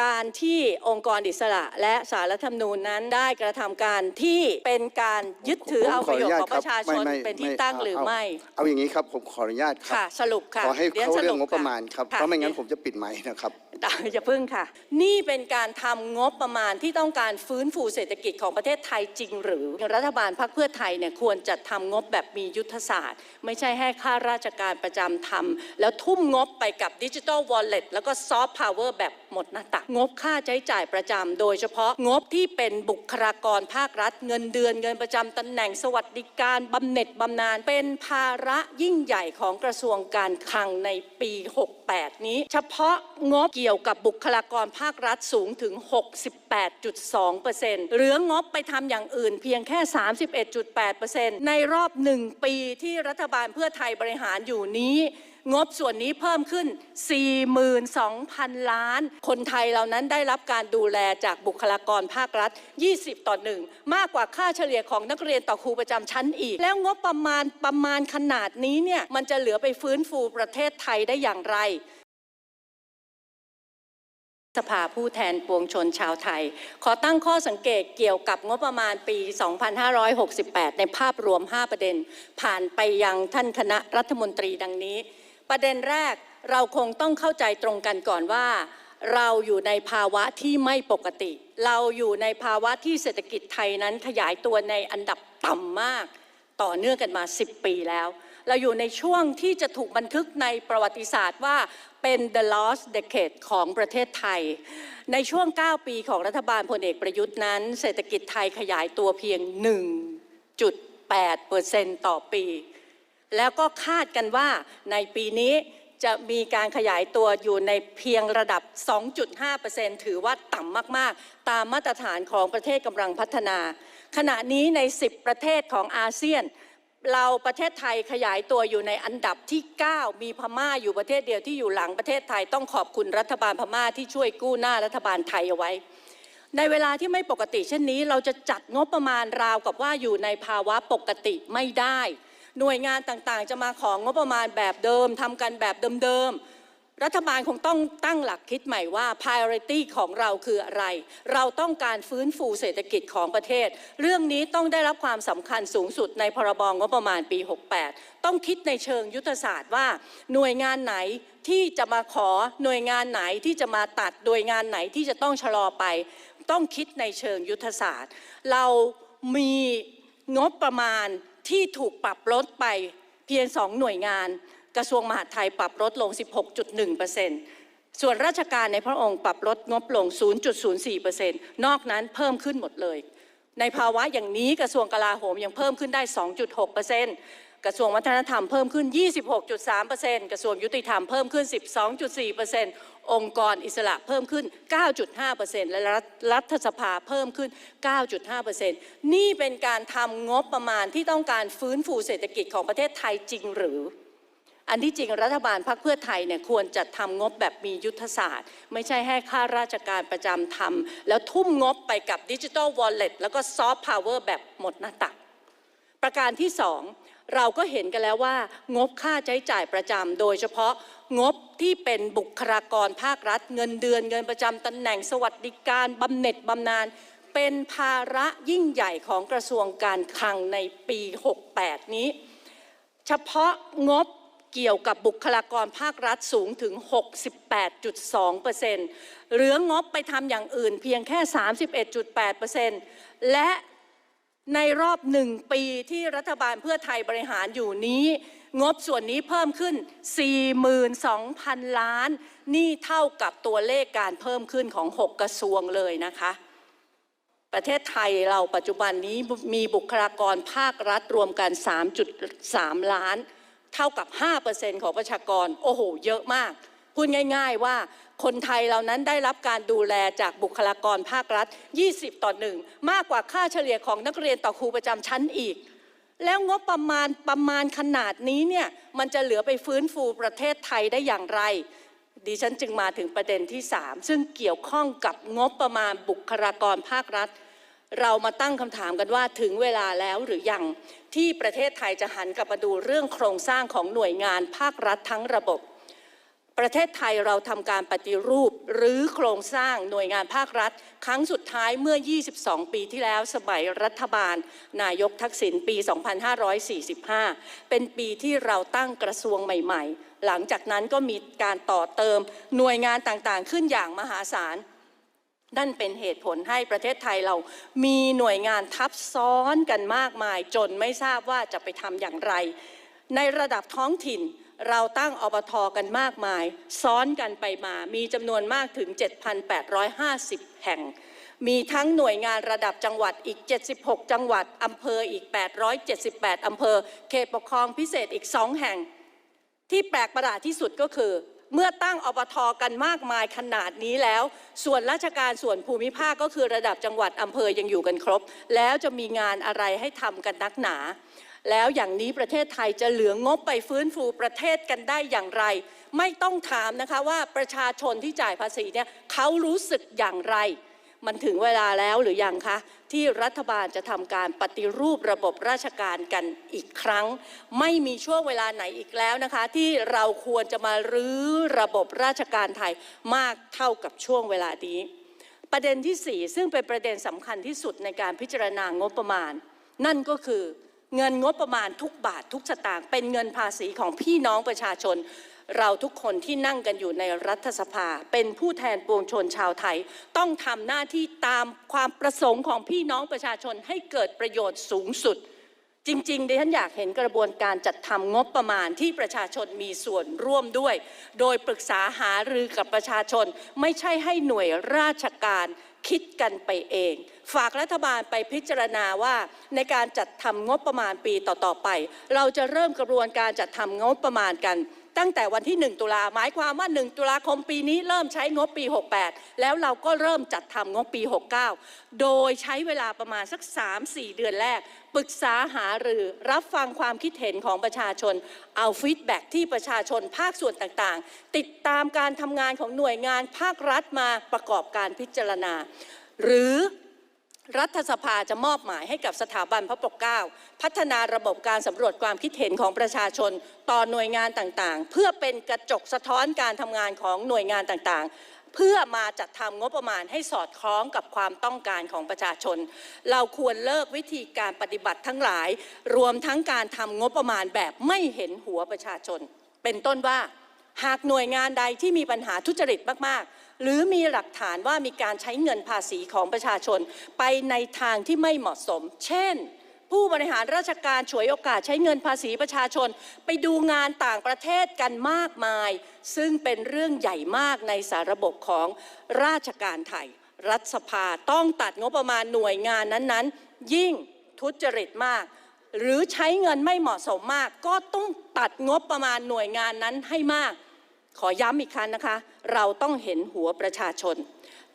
การที่องค์กรอิสระ และสารรัฐธรรมนูญนั้นได้กระทำการที่เป็นการยึดถือเอาประโยชน์ของประชาชนไม่ไม่เป็นที่ตั้งหรือไม่ เอาอย่างนี้ครับผมขออนุญาตครัค่ะสรุปค่ะขอให้ดี๋ยวเขาสเรื่องงบค่ประมาณครับค่เพราะไม่งั้นผมจะปิดไมค์นะครับ อย่าพึ่งค่ะ นี่เป็นการทำงบประมาณที่ต้องการฟื้นฟูเศรษฐกิจของประเทศไทยจริง หรือรัฐบาลพรรคเพื่อไทยเนี่ยควรจัดทำงบแบบมียุทธศาสตร์ ไม่ใช่ให้ข้าราชการประจำทำแล้วทุ่มงบไปกับดิจิ t a ลวอลเล็ตแล้วก็ซอฟต์พาวเวอร์แบบหมดหน้าตักงบค่าใช้จ่ายประจำโดยเฉพาะงบที่เป็นบุคลากรภาครัฐ เงินเดือนเงินประจำตำแหน่งสวัสดิการบำเหน็จบำนาญเป็นภาระยิ่งใหญ่ของกระทรวงการคลังในปี 68 นี้ เฉพาะงบเกี่ยวกับบุคลากรภาครัฐสูงถึง 68.2%เหลืองบไปทำอย่างอื่นเพียงแค่ 31.8%ในรอบหนึ่งปีที่รัฐบาลเพื่อไทยบริหารอยู่นี้งบส่วนนี้เพิ่มขึ้น 42,000 ล้าน คนไทยเหล่านั้นได้รับการดูแลจากบุคลากรภาครัฐ 20 ต่อหนึ่งมากกว่าค่าเฉลี่ยของนักเรียนต่อครูประจำชั้นอีก แล้วงบประมาณประมาณขนาดนี้เนี่ย มันจะเหลือไปฟื้นฟูประเทศไทยได้อย่างไร สภาผู้แทนปวงชนชาวไทย ขอตั้งข้อสังเกตเกี่ยวกับงบประมาณปี 2568 ในภาพรวม 5 ประเด็น ผ่านไปยังท่านคณะรัฐมนตรีดังนี้ ประเด็นแรกเราคงต้องเข้าใจตรงกันก่อนว่า เราอยู่ในภาวะที่ไม่ปกติ เราอยู่ในภาวะที่เศรษฐกิจไทยนั้นขยายตัวในอันดับต่ำมาก ต่อเนื่องกันมา 10 ปีแล้ว เราอยู่ในช่วงที่จะถูกบันทึกในประวัติศาสตร์ว่าเป็น the lost decade ของประเทศไทย ในช่วง 9 ปีของรัฐบาลพลเอกประยุทธ์นั้น เศรษฐกิจไทยขยายตัวเพียง 1.8%ต่อปี แล้วก็คาดกันว่าในปีนี้จะมีการขยายตัวอยู่ในเพียงระดับ 2.5%ถือว่าต่ำมาก ๆ ตามมาตรฐานของประเทศกำลังพัฒนา ขณะนี้ใน 10 ประเทศของอาเซียน เราประเทศไทยขยายตัวอยู่ในอันดับที่ 9 มีพม่าอยู่ประเทศเดียวที่อยู่หลังประเทศไทยต้องขอบคุณรัฐบาลพม่าที่ช่วยกู้หน้ารัฐบาลไทยเอาไว้ ในเวลาที่ไม่ปกติเช่นนี้ เราจะจัดงบประมาณราวกับว่าอยู่ในภาวะปกติไม่ได้ หน่วยงานต่างๆ จะมาของงบประมาณแบบเดิมทำกันแบบเดิมๆ รัฐบาลคงต้องตั้งหลักคิดใหม่ว่า priority ของเราคืออะไร เราต้องการฟื้นฟูเศรษฐกิจของประเทศ เรื่องนี้ต้องได้รับความสำคัญสูงสุดในพรบงบประมาณปี 68 ต้องคิดในเชิงยุทธศาสตร์ว่า หน่วยงานไหนที่จะมาขอหน่วยงานไหนที่จะมาตัดหน่วยงานไหนที่จะต้องชะลอไป ต้องคิดในเชิงยุทธศาสตร์ เรามีงบประมาณที่ถูกปรับลดไปเพียงสองหน่วยงาน กระทรวงมหาดไทยปรับลดลง 16.1%ส่วนราชการในพระองค์ปรับลดงบลง 0.04%นอกนั้นเพิ่มขึ้นหมดเลย ในภาวะอย่างนี้กระทรวงกลาโหมยังเพิ่มขึ้นได้ 2.6%กระทรวงวัฒนธรรมเพิ่มขึ้น 26.3%กระทรวงยุติธรรมเพิ่มขึ้น 12.4%องค์กรอิสระเพิ่มขึ้น 9.5%และรัฐรฐสภาเพิ่มขึ้น 9.5%นี่เป็นการทำงบประมาณที่ต้องการฟื้นฟูเศรษฐกิจของประเทศไทยจริงหรือ อันที่จริงรัฐบาลพรรคเพื่อไทยเนี่ยควรจัดทำงบแบบมียุทธศาสตร์ ไม่ใช่ให้ข้าราชการประจำทำแล้วทุ่มงบไปกับดิจิ t a ลวอลเล็ตแล้วก็ซอฟต์พาวเวอร์แบบหมดหน้าตัก ประการที่สองเราก็เห็นกันแล้วว่า งบค่าใช้จ่ายประจำโดยเฉพาะงบที่เป็นบุคลากรภาครัฐ เงินเดือนเงินประจำตำแหน่งสวัสดิการบำเหน็จบำนาญเป็นภาระยิ่งใหญ่ของกระทรวงการคลังในปี 68 นี้ เฉพาะงบ เกี่ยวกับบุคลากรภาครัฐสูงถึง 68.2%เหลืองบไปทำอย่างอื่นเพียงแค่ 31.8%และในรอบหนึ่งปีที่รัฐบาลเพื่อไทยบริหารอยู่นี้ งบส่วนนี้เพิ่มขึ้น 42,000 ล้าน นี่เท่ากับตัวเลขการเพิ่มขึ้นของ 6 กระทรวงเลยนะคะ ประเทศไทยเราปัจจุบันนี้มีบุคลากรภาครัฐรวมกัน 3.3 ล้าน เท่ากับ 5%ของประชากร โอ้โห เยอะมาก พูดง่าย ๆ ว่าคนไทยเหล่านั้นได้รับการดูแลจากบุคลากรภาครัฐ 20 ต่อหนึ่งมากกว่าค่าเฉลี่ยของนักเรียนต่อครูประจำชั้นอีก แล้วงบประมาณประมาณขนาดนี้เนี่ยมันจะเหลือไปฟื้นฟูประเทศไทยได้อย่างไรดิฉันจึงมาถึงประเด็นที่ 3 ซึ่งเกี่ยวข้องกับงบประมาณบุคลากรภาครัฐ เรามาตั้งคำถามกันว่าถึงเวลาแล้วหรือยังที่ประเทศไทยจะหันกลับมาดูเรื่องโครงสร้างของหน่วยงานภาครัฐทั้งระบบ ประเทศไทยเราทำการปฏิรูปหรือโครงสร้างหน่วยงานภาครัฐ ครั้งสุดท้ายเมื่อ 22 ปีที่แล้วสมัยรัฐบาล นายกทักษิณปี 2545 เป็นปีที่เราตั้งกระทรวงใหม่ ๆ หลังจากนั้นก็มีการต่อเติมหน่วยงานต่างๆ ขึ้นอย่างมหาศาล นั่นเป็นเหตุผลให้ประเทศไทยเรามีหน่วยงานทับซ้อนกันมากมาย จนไม่ทราบว่าจะไปทำอย่างไร ในระดับท้องถิ่นเราตั้งอบทกันมากมาย ซ้อนกันไปมา มีจำนวนมากถึง 7,850 แห่ง มีทั้งหน่วยงานระดับจังหวัดอีก 76 จังหวัดอำเภออีก 878 อำเภอ เขตปกครองพิเศษอีก 2 แห่ง ที่แปลกประหลาดที่สุดก็คือ เมื่อตั้งอบทกันมากมายขนาดนี้แล้ว ส่วนราชการส่วนภูมิภาคก็คือระดับจังหวัดอำเภอยังอยู่กันครบ แล้วจะมีงานอะไรให้ทำกันนักหนา แล้วอย่างนี้ประเทศไทยจะเหลืองบไปฟื้นฟูประเทศกันได้อย่างไร ไม่ต้องถามนะคะว่าประชาชนที่จ่ายภาษีเนี่ยเขารู้สึกอย่างไร มันถึงเวลาแล้วหรือยังคะ ที่รัฐบาลจะทำการปฏิรูประบบราชการกันอีกครั้ง ไม่มีช่วงเวลาไหนอีกแล้วนะคะ ที่เราควรจะมารื้อระบบราชการไทยมากเท่ากับช่วงเวลานี้ ประเด็นที่ 4 ซึ่งเป็นประเด็นสำคัญที่สุดในการพิจารณางบประมาณ นั่นก็คือเงินงบประมาณทุกบาททุกสตางค์เป็นเงินภาษีของพี่น้องประชาชน เราทุกคนที่นั่งกันอยู่ในรัฐสภา เป็นผู้แทนปวงชนชาวไทย ต้องทำหน้าที่ตามความประสงค์ของพี่น้องประชาชนให้เกิดประโยชน์สูงสุด จริงๆดิฉันอยากเห็นกระบวนการจัดทำงบประมาณที่ประชาชนมีส่วนร่วมด้วย โดยปรึกษาหารือกับประชาชน ไม่ใช่ให้หน่วยราชการคิดกันไปเอง ฝากรัฐบาลไปพิจารณาว่าในการจัดทำงบประมาณปีต่อๆไป เราจะเริ่มกระบวนการจัดทำงบประมาณกัน ตั้งแต่วันที่ 1 ตุลาหมายความว่า 1 ตุลาคมปีนี้เริ่มใช้งบปี 68 แล้วเราก็เริ่มจัดทำงบปี 69 โดยใช้เวลาประมาณสัก 3-4 เดือนแรก ปรึกษาหารือรับฟังความคิดเห็นของประชาชน เอาฟีดแบ็กที่ประชาชนภาคส่วนต่างๆ ติดตามการทำงานของหน่วยงานภาครัฐมาประกอบการพิจารณา หรือ รัฐสภาจะมอบหมายให้กับสถาบันพระปกเกล้าพัฒนาระบบการสำรวจความคิดเห็นของประชาชนต่อหน่วยงานต่างๆ เพื่อเป็นกระจกสะท้อนการทำงานของหน่วยงานต่างๆ เพื่อมาจัดทำงบประมาณให้สอดคล้องกับความต้องการของประชาชน เราควรเลิกวิธีการปฏิบัติทั้งหลาย รวมทั้งการทำงบประมาณแบบไม่เห็นหัวประชาชน เป็นต้นว่าหากหน่วยงานใดที่มีปัญหาทุจริตมากๆ หรือมีหลักฐานว่ามีการใช้เงินภาษีของประชาชน ไปในทางที่ไม่เหมาะสม เช่น ผู้บริหารราชการฉวยโอกาสใช้เงินภาษีประชาชน ไปดูงานต่างประเทศกันมากมาย ซึ่งเป็นเรื่องใหญ่มากในสาระบบของราชการไทย รัฐสภาต้องตัดงบประมาณหน่วยงานนั้นๆ ยิ่งทุจริตมากหรือใช้เงินไม่เหมาะสมมาก ก็ต้องตัดงบประมาณหน่วยงานนั้นให้มาก ขอย้ำอีกครั้งนะคะ เราต้องเห็นหัวประชาชน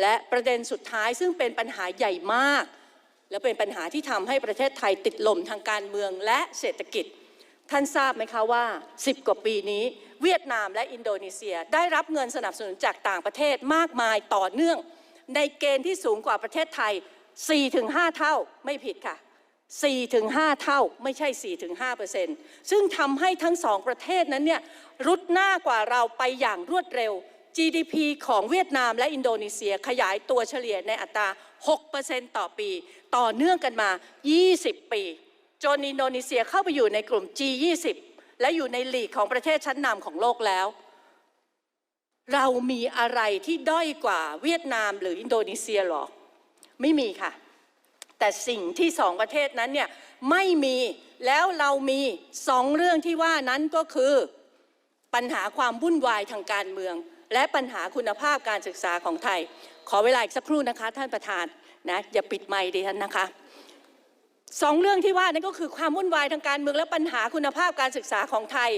และประเด็นสุดท้ายซึ่งเป็นปัญหาใหญ่มาก และเป็นปัญหาที่ทำให้ประเทศไทยติดลมทางการเมืองและเศรษฐกิจ ท่านทราบไหมคะว่า 10 กว่าปีนี้ เวียดนามและอินโดนีเซียได้รับเงินสนับสนุนจากต่างประเทศมากมายต่อเนื่อง ในเกณฑ์ที่สูงกว่าประเทศไทย 4-5 เท่าไม่ผิดค่ะ 4-5เท่าไม่ใช่4-5เปอร์เซ็นต์ซึ่งทำให้ทั้งสองประเทศนั้นเนี่ยรุดหน้ากว่าเราไปอย่างรวดเร็ว GDP ของเวียดนามและอินโดนีเซียขยายตัวเฉลี่ยในอัตรา 6%ต่อปี ต่อเนื่องกันมา 20 ปี จนอินโดนีเซียเข้าไปอยู่ในกลุ่ม G20 และอยู่ในหลีกของประเทศชั้นนำของโลกแล้ว เรามีอะไรที่ด้อยกว่าเวียดนามหรืออินโดนีเซียหรอ ไม่มีค่ะ แต่สิ่งที่สองประเทศนั้นเนี่ยไม่มีแล้วเรามีสองเรื่องที่ว่านั้นก็คือ ปัญหาความวุ่นวายทางการเมือง และปัญหาคุณภาพการศึกษาของไทย ขอเวลาอีกสักครู่นะคะ ท่านประธานนะอย่าปิดไมค์ดิฉันนะคะสองเรื่องที่ว่านั้นก็คือความวุ่นวายทางการเมืองและปัญหาคุณภาพการศึกษาของไทย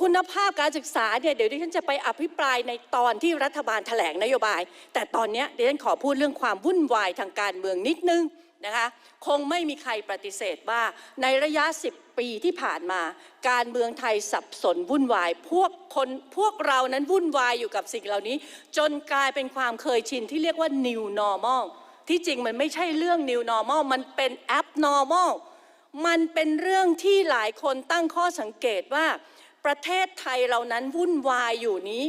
คุณภาพการศึกษาเนี่ยเดี๋ยวดิฉันจะไปอภิปรายในตอนที่รัฐบาลแถลงนโยบาย แต่ตอนเนี้ยดิฉันขอพูดเรื่องความวุ่นวายทางการเมืองนิดนึง นะคะคงไม่มีใครปฏิเสธว่าในระยะ 10 ปีที่ผ่านมา การเมืองไทยสับสนวุ่นวาย พวกคนพวกเรานั้นวุ่นวายอยู่กับสิ่งเหล่านี้ จนกลายเป็นความเคยชินที่เรียกว่า new normal ที่จริงมันไม่ใช่เรื่อง new normal มันเป็น abnormal มันเป็นเรื่องที่หลายคนตั้งข้อสังเกตว่าประเทศไทยเรานั้นวุ่นวายอยู่นี้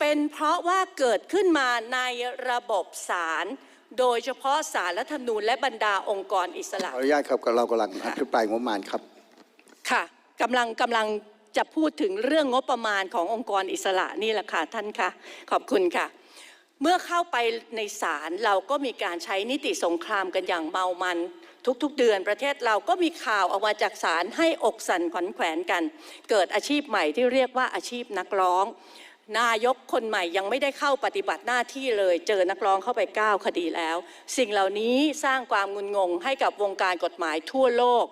เป็นเพราะว่าเกิดขึ้นมาในระบบศาล โดยเฉพาะศาลรัฐธรรมนูญและบรรดาองค์กรอิสระขออนุญาตครับเรากำลังอภิปรายงบประมาณครับ ค่ะกำลังกำลังจะพูดถึงเรื่องงบประมาณขององค์กรอิสระนี่แหละค่ะท่านคะขอบคุณค่ะ เมื่อเข้าไปในศาลเราก็มีการใช้นิติสงครามกันอย่างเมามัน ทุกๆเดือนประเทศเราก็มีข่าวออกมาจากศาลให้อกสั่นขวัญแขวนกัน เกิดอาชีพใหม่ที่เรียกว่าอาชีพนักร้อง นายกคนใหม่ยังไม่ได้เข้าปฏิบัติหน้าที่เลย เจอนักร้องเข้าไป 9 คดีแล้ว สิ่งเหล่านี้สร้างความงุนงงให้กับวงการกฎหมายทั่วโลก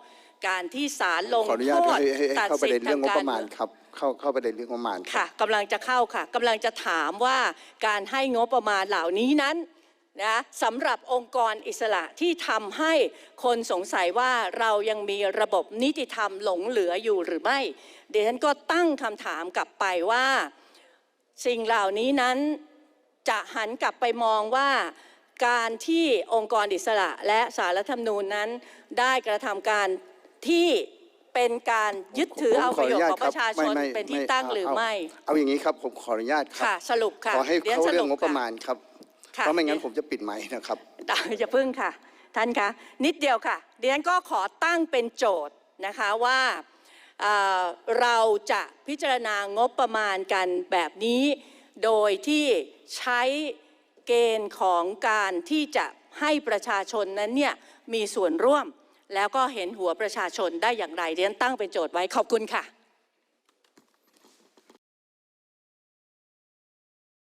การที่ศาลลงขออนุโทญาตษให้ให้ให้ตัดเข้าประสิเด็ทนธิ์เรื่ทาองงงบกาปรระมาณเมืองครับเข้าเข้าประเด็นเรื่องงบประมาณครับค่ะกำลังจะเข้าค่ะกำลังจะถามว่าการให้งบประมาณเหล่านี้นั้นนะสำหรับองค์กรอิสระที่ทำให้คนสงสัยว่าเรายังมีระบบนิติธรรมหลงเหลืออยู่หรือไม่เดี๋ยวฉันก็ตั้งคำถามกลับไปว่า สิ่งเหล่านี้นั้นจะหันกลับไปมองว่าการที่องค์กรอิสระและสารรัฐธรรมนูญนั้น ได้กระทำการที่เป็นการยึดถือเอาประโยชน์ของประชาชนไม่ไม่เป็นที่ไม่ตั้งหรือเาไม่ เอาอย่างนี้ครับผมขออนุญาตครัค่ะสรุปค่ะขอให้รียนเข้าสเรื่องปงบประมาณค่ครับค่ะเพราะไม่งั้นผมจะปิดไมค์นะครับอย่าพึ่งค่ะ ท่านคะนิดเดียวค่ะเรียนก็ขอตั้งเป็นโจทย์นะคะว่าเอ่อ เราจะพิจารณางบประมาณกันแบบนี้ โดยที่ใช้เกณฑ์ของการที่จะให้ประชาชนนั้นเนี่ยมีส่วนร่วม แล้วก็เห็นหัวประชาชนได้อย่างไรเรียนตั้งเป็นโจทย์ไว้ขอบคุณค่ะ